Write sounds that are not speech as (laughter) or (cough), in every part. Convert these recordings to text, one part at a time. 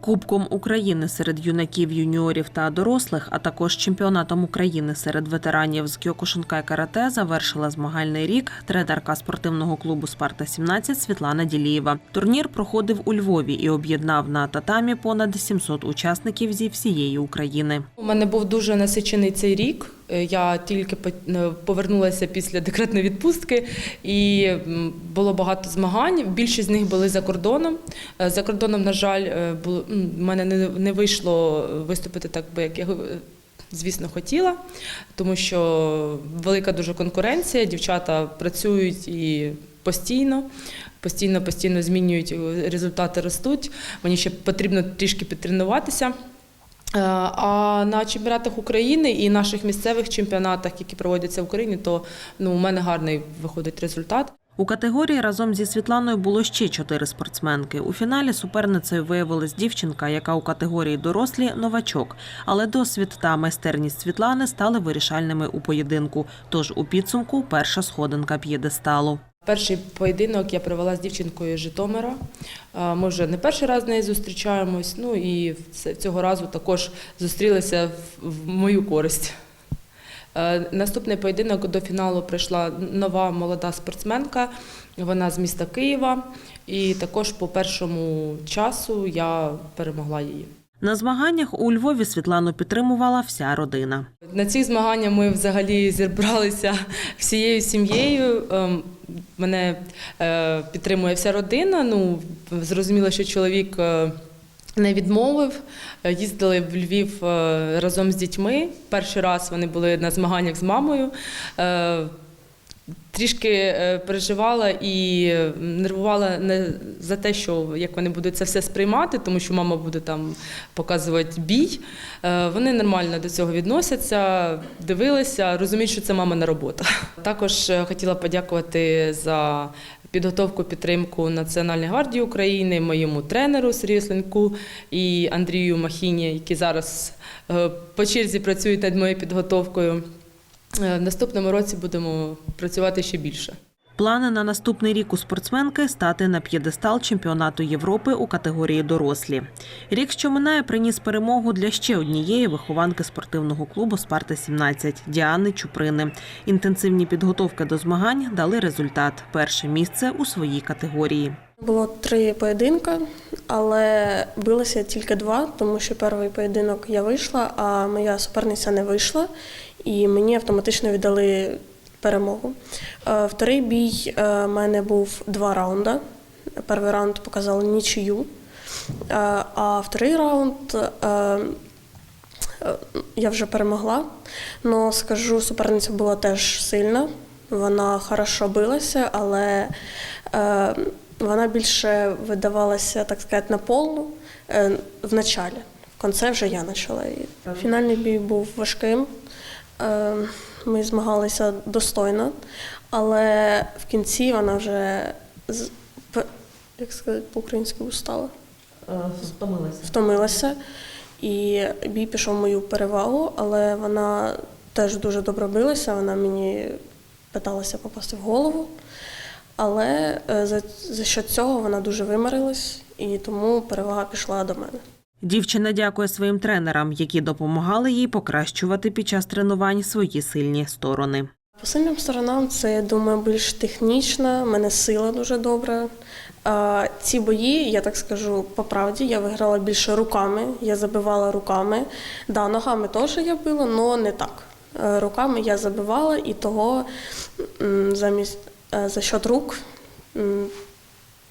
Кубком України серед юнаків, юніорів та дорослих, а також чемпіонатом України серед ветеранів з кіокушинкай карате завершила змагальний рік тренерка спортивного клубу Спарта 17 Світлана Ділієва. Турнір проходив у Львові і об'єднав на татамі понад 700 учасників зі всієї України. У мене був дуже насичений цей рік. Е, Я тільки е, повернулася після декретної відпустки, і було багато змагань. Більшість з них були за кордоном. Е, За кордоном, на жаль, було в мене не, вийшло виступити так, би як я звісно хотіла, тому що велика дуже конкуренція. Дівчата працюють і постійно. Постійно, постійно змінюють результати ростуть. Мені ще потрібно трішки підтренуватися. Е, А на чемпіонатах України і наших місцевих чемпіонатах, які проводяться в Україні, то ну, у мене гарний виходить результат. У категорії разом зі Світланою було ще чотири спортсменки. У фіналі суперницею виявилась дівчинка, яка у категорії дорослі новачок. Але досвід та майстерність Світлани стали вирішальними у поєдинку. Тож у підсумку перша сходинка п'єдесталу. Перший поєдинок я провела з дівчинкою з Житомира. Ми вже не перший раз з нею зустрічаємось. Ну і цього разу також зустрілися в- мою користь. Наступний поєдинок до фіналу прийшла нова молода спортсменка. Вона з міста Києва. І також по першому часу я перемогла її. На змаганнях у Львові Світлану підтримувала вся родина. На ці змагання ми взагалі зібралися всією сім'єю. Ем, Мене е, підтримує вся родина. Ну, зрозуміло, що чоловік е, не відмовив. Е, Їздили в Львів разом з дітьми. Перший раз вони були на змаганнях з мамою. Трішки е, переживала і нервувала не за те, що як вони будуть це все сприймати, тому що мама буде там показувати бій. Е, Вони нормально до цього відносяться, дивилися, розуміють, що це мамина робота. (laughs) Також е, хотіла подякувати за підготовку, підтримку Національної гвардії України, моєму тренеру Сергію Слинку і Андрію Махіні, які зараз по черзі працюють над моєю підготовкою. Е, В наступному році будемо працювати ще більше. Плани на наступний рік у спортсменки стати на п'єдестал чемпіонату Європи у категорії дорослі. Рік, що минає, приніс перемогу для ще однієї вихованки спортивного клубу Спарта 17 Діани Чуприни. Інтенсивні підготовки до змагань дали результат перше місце у своїй категорії. Було три поєдинка, але билося тільки два, тому що перший поєдинок я вийшла, а моя суперниця не вийшла, і мені автоматично віддали перемогу. Е, Вторий бій е, в мене був два раунди. Перший раунд показав нічию, Е, а вторий раунд я вже перемогла. Но скажу, суперниця була теж сильна. Вона хорошо билася, але вона більше видавалася, так сказати, на повну е, в началі. В кінці вже я почала її. Фінальний бій був важким. Е, ми змагалися достойно, але в кінці вона вже як сказати, по-українськи устала Стомилася. втомилася, і бій пішов в мою перевагу, але вона теж дуже добре билася. Вона мені питалася попасти в голову. Але е, за, за що цього вона дуже вимарилась, і тому перевага пішла до мене. Дівчина дякує своїм тренерам, які допомагали їй покращувати під час тренувань свої сильні сторони. По сильним сторонам це, я думаю, більш технічна, в мене сила дуже добра. А, ці бої, я так скажу по правді, я виграла більше руками, я забивала руками. Да, ногами теж я била, але не так. Е, Руками я забивала і того замість за счет рук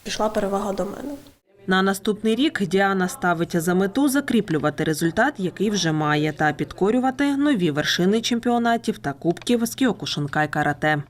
пішла перевага до мене. На наступний рік Діана ставить за мету закріплювати результат, який вже має, та підкорювати нові вершини чемпіонатів та кубків з кіокушинкай карате.